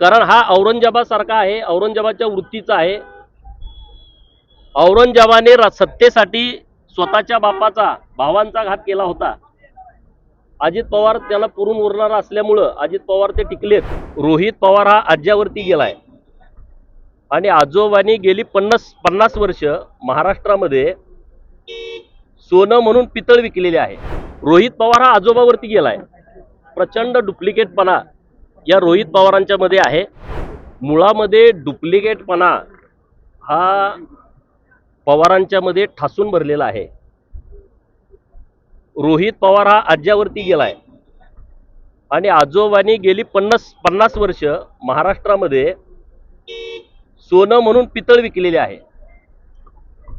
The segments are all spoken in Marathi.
कारण हा औरंगजेबासारखा आहे औरंगजेबाच्या वृत्तीचा आहे. औरंगजेबाने सत्तेसाठी स्वतःच्या बापाचा भावांचा घात केला होता. अजित पवार त्याला पुरून उरणार असल्यामुळं अजित पवार ते टिकलेत. रोहित पवार हा आज्यावरती गेलाय. आणि आजोबांनी गेली पन्नास पन्नास वर्ष महाराष्ट्रामध्ये सोनं म्हणून पितळ विकलेले आहे. रोहित पवार हा आजोबावरती गेलाय. प्रचंड डुप्लिकेटपणा या रोहित पवारांच्या मध्ये आहे. मुळामध्ये डुप्लिकेटपणा हा पवारांच्या मध्ये ठासून भरलेला आहे. रोहित पवार हा आज्यावरती गेलाय. आणि आजोबांनी गेली पन्नास पन्नास वर्ष महाराष्ट्रामध्ये सोनं म्हणून पितळ विकलेले आहे.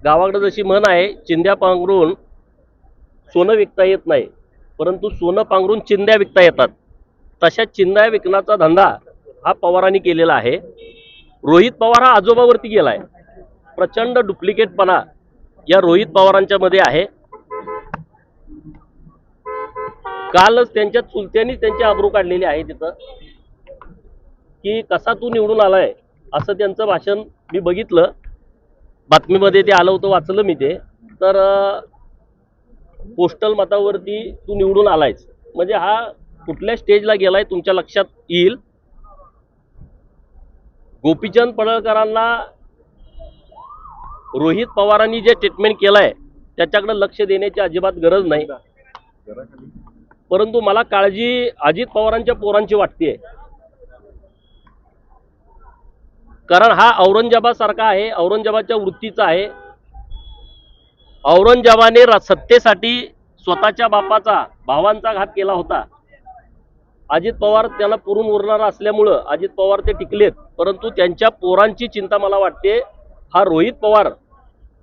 गावाकडे जशी म्हण आहे चिंध्या पांघरून सोनं विकता येत नाही परंतु सोनं पांघरून चिंध्या विकता येतात. तशा चिंध्या विकण्याचा धंदा हा पवारांनी केलेला आहे. रोहित पवार हा आजोबावरती गेलाय. प्रचंड डुप्लिकेटपणा या रोहित पवारांच्या मध्ये आहे. कालच त्यांच्या चुलत्यांनीच त्यांचे आबरू काढलेली आहे तिथं. की कसा तू निवडून आलाय असं त्यांचं भाषण मी बघितलं. बातमीमध्ये ते आलं होतं वाचलं मी ते. तर पोस्टल मतावरती तू निवडून आलायस. म्हणजे हा कुठल्या स्टेजला गेलाय तुमच्या लक्षात येईल? गोपीचंद पडळकरांना रोहित पवारांनी जे ट्रीटमेंट केलंय त्याच्याकडे लक्ष देण्याची अजिबात गरज नाही. परंतु मला काळजी अजित पवारांच्या पोरांची वाटते कारण हा औरंगजेबासारखा आहे औरंगजेबाच्या वृत्तीचा आहे. औरंगजेबाने सत्तेसाठी स्वतःच्या बापाचा भावांचा घात केला होता. अजित पवार त्याला पुरून उरणार असल्यामुळं अजित पवार ते टिकलेत. परंतु त्यांच्या पोरांची चिंता मला वाटते हा रोहित पवार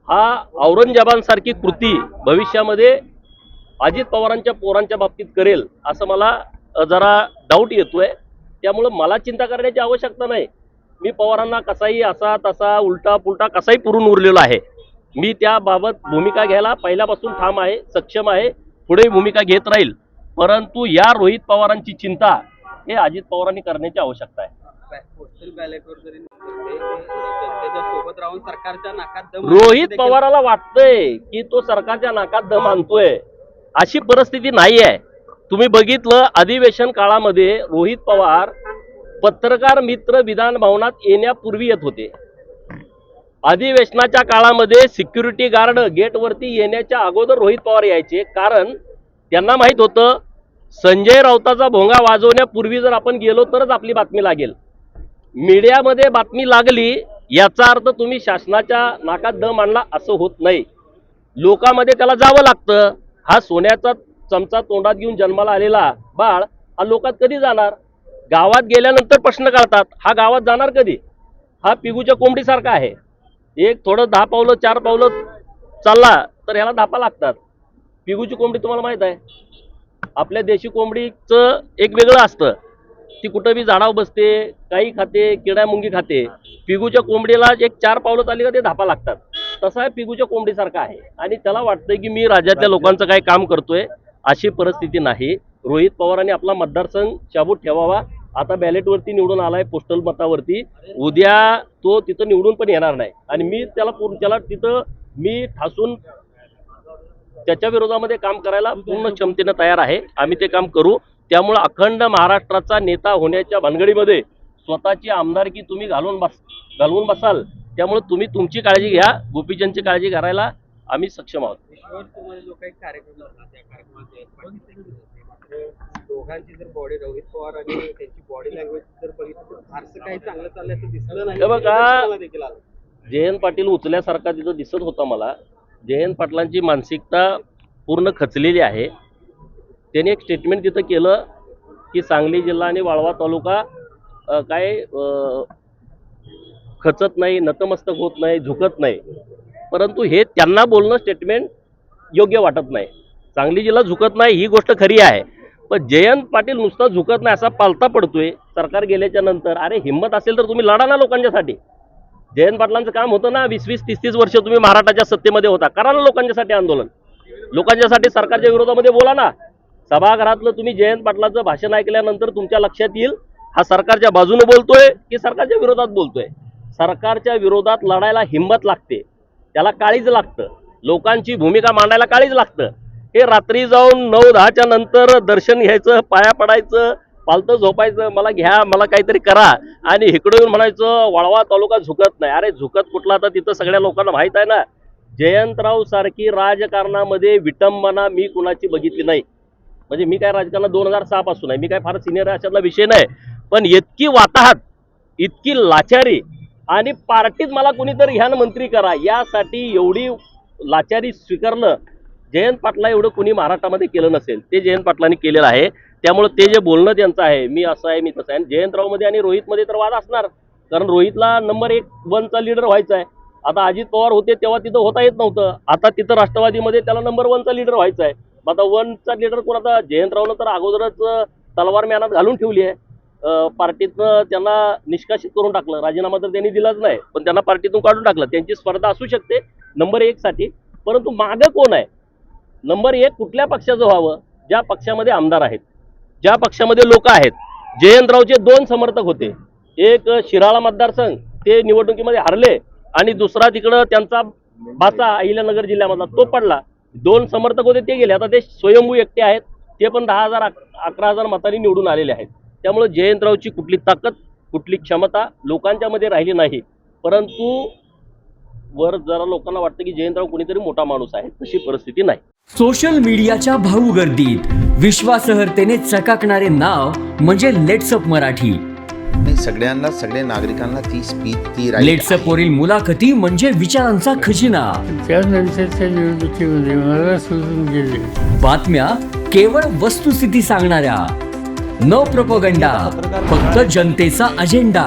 हा औरंगजेबांसारखी कृती भविष्यामध्ये अजित पवारांच्या पोरांच्या बाबतीत करेल असं मला जरा डाऊट येतोय. त्यामुळं मला चिंता करण्याची आवश्यकता नाही. मी पवारांना कसाही असा तसा उलटा पुलटा कसाही पुरून उरलेलो आहे. मी त्याबाबत भूमिका घ्यायला पहिल्यापासून ठाम आहे सक्षम आहे पुढे भूमिका घेत राहील. परंतु या रोहित पवारांची चिंता हे अजित पवारांनी करण्याची आवश्यकता आहे. रोहित पवाराला वाटतंय की तो सरकारच्या नाकात दम आणतोय. अशी परिस्थिती नाही आहे तुम्ही बघितलं अधिवेशन काळामध्ये रोहित पवार पत्रकार मित्र विधान भवनात येण्यापूर्वी येत होते. अधिवेशनाच्या काळामध्ये सिक्युरिटी गार्ड गेटवरती येण्याच्या अगोदर रोहित पवार यायचे. कारण त्यांना माहीत होतं संजय राऊताचा भोंगा वाजवण्यापूर्वी जर आपण गेलो तरच आपली बातमी लागेल. मीडियामध्ये बातमी लागली याचा अर्थ तुम्ही शासनाच्या नाकात दम आणला असं होत नाही. लोकांमध्ये त्याला जावं लागतं. हा सोन्याचा चमचा तोंडात घेऊन जन्माला आलेला बाळ हा लोकात कधी जाणार? गावात गेल्यानंतर प्रश्न काढतात हा गावात जाणार कधी? हा पिगूच्या कोंबडीसारखा आहे. एक थोडं दहा पावलं चार पावलं चालला तर ह्याला धापा लागतात. पिगूची कोंबडी तुम्हाला माहीत आहे. आपल्या देशी कोंबडीचं एक वेगळं असतं. ती कुठं बी झाडावर बसते काही खाते किड्या मुंगी खाते. पिगूच्या कोंबडीला एक चार पावलं चालली का ते धापा लागतात. तसा आहे पिगूच्या कोंबडीसारखा आहे. आणि त्याला वाटतंय की मी राज्यातल्या लोकांचं काही काम करतोय अशी परिस्थिती नाही. रोहित पवारांनी आपला मतदारसंघ शाबूत ठेवावा. आता बॅलेटवरती निवडून आलाय पोस्टल मतावरती. उद्या तो तिथं निवडून पण येणार नाही. आणि मी त्याला पूर्ण त्याला तिथं मी ठासून त्याच्या विरोधामध्ये काम करायला पूर्ण क्षमतेनं तयार आहे. आम्ही ते काम करू. त्यामुळं अखंड महाराष्ट्राचा नेता होण्याच्या भानगडीमध्ये स्वतःची आमदारकी तुम्ही घालून बस घालवून बसाल. त्यामुळे तुम्ही तुमची काळजी घ्या. गोपीचंदची काळजी करायला आम्ही सक्षम आहोत. दोघांची जर बॉडी रोहित पवार आणि त्यांची बॉडी लँग्वेज जर बघितलं फारसं काही चांगलं दिसलं नाही. बघा. जयंत पाटील उचल्यासारखा तिथं दिसत होता मला. जयंत पाटलांची मानसिकता पूर्ण खचलेली आहे. त्याने एक स्टेटमेंट तिथं केलं की सांगली जिल्हा आणि वाळवा तालुका काय खचत नाही नतमस्तक होत नाही झुकत नाही. परंतु हे त्यांना बोलणं स्टेटमेंट योग्य वाटत नाही. सांगली जिल्हा झुकत नाही ही गोष्ट खरी आहे. पण जयंत पाटील नुसता झुकत नाही असा पालता पडतोय सरकार गेल्याच्यानंतर. अरे हिंमत असेल तर तुम्ही लढा ना लोकांच्यासाठी. जयंत पाटलांचं काम होतं ना वीस वीस तीस तीस वर्ष तुम्ही महाराष्ट्राच्या सत्तेमध्ये होता. करा ना लोकांच्यासाठी आंदोलन. लोकांच्यासाठी सरकारच्या विरोधामध्ये बोला ना. सभागृहातलं तुम्ही जयंत पाटलाचं भाषण ऐकल्यानंतर तुमच्या लक्षात येईल हा सरकारच्या बाजूने बोलतोय की सरकारच्या विरोधात बोलतोय. सरकारच्या विरोधात लढायला हिंमत लागते. त्याला काळीज लागतं. लोकांची भूमिका मांडायला काळीज लागतं. हे रात्री जाऊन नऊ दहाच्या नंतर दर्शन घ्यायचं पाया पडायचं पालतं झोपायचं मला घ्या मला काहीतरी करा. आणि इकडे येऊन म्हणायचं वळवा तालुका झुकत नाही. अरे झुकत कुठला तर तिथं सगळ्या लोकांना माहीत आहे ना. जयंतराव सारखी राजकारणामध्ये विटंबना मी कुणाची बघितली नाही. म्हणजे मी काय राजकारणात दोन हजार सहा पासून आहे. मी काय फार सिनियर अशातला विषय नाही. पण इतकी वाताहत इतकी लाचारी आणि पार्टीत मला कुणीतरी ह्यान मंत्री करा यासाठी एवढी लाचारी स्वीकारलं जयंत पाटला एवढं कुणी महाराष्ट्रामध्ये केलं नसेल. ते जयंत पाटलांनी केलेलं आहे. त्यामुळे ते जे बोलणं त्यांचं आहे मी असं आहे मी तसं आहे. जयंतरावमध्ये आणि रोहितमध्ये तर वाद असणार. कारण रोहितला नंबर एक वनचा लीडर व्हायचा आहे. आता अजित पवार होते तेव्हा तिथं होता येत नव्हतं. आता तिथं राष्ट्रवादीमध्ये त्याला नंबर वनचा लीडर व्हायचा आहे. मग आता वनचा लीडर कोण? आता जयंतरावनं तर अगोदरच तलवार मॅनात घालून ठेवली आहे. पार्टीतनं त्यांना निष्कासित करून टाकलं. राजीनामा तर त्यांनी दिलाच नाही. पण त्यांना पार्टीतून काढून टाकलं. त्यांची स्पर्धा असू शकते नंबर एकसाठी परंतु मागं कोण आहे? नंबर एक कुठल्या पक्षाचं व्हावं? ज्या पक्षामध्ये आमदार आहेत. ज्या पक्षामध्ये लोक आहेत. जयंतरावचे दोन समर्थक होते. एक शिराळा मतदारसंघ ते निवडणुकीमध्ये हरले आणि दुसरा तिकडं त्यांचा भाचा अहिल्यानगर जिल्ह्यामधला तो पडला. दोन समर्थक होते ते गेले. आता ते स्वयंभू एकटे आहेत. ते पण दहा हजार अकरा हजार मतांनी निवडून आलेले आहेत. त्यामुळे जयंतरावची कुठली ताकद कुठली क्षमता लोकांच्यामध्ये राहिली नाही. परंतु वर जरा लोकांना वाटतं की जयंतराव कुणीतरी मोठा माणूस आहे तशी परिस्थिती नाही. सोशल मीडियाच्या भाऊ गर्दीत विश्वासार्हतेने चकाकणारे नाव म्हणजे लेट्सअप मराठी. सगळ्यांना सगळ्या नागरिकांना ती स्पीच ती लेट्सअप वरील मुलाखती म्हणजे विचारांचा खजिना. त्यानंतरच्या निवडणुकीमध्ये मला सोडून गेले. बातम्या केवळ वस्तुस्थिती सांगणाऱ्या. न प्रपोगंडा फक्त जनतेचा अजेंडा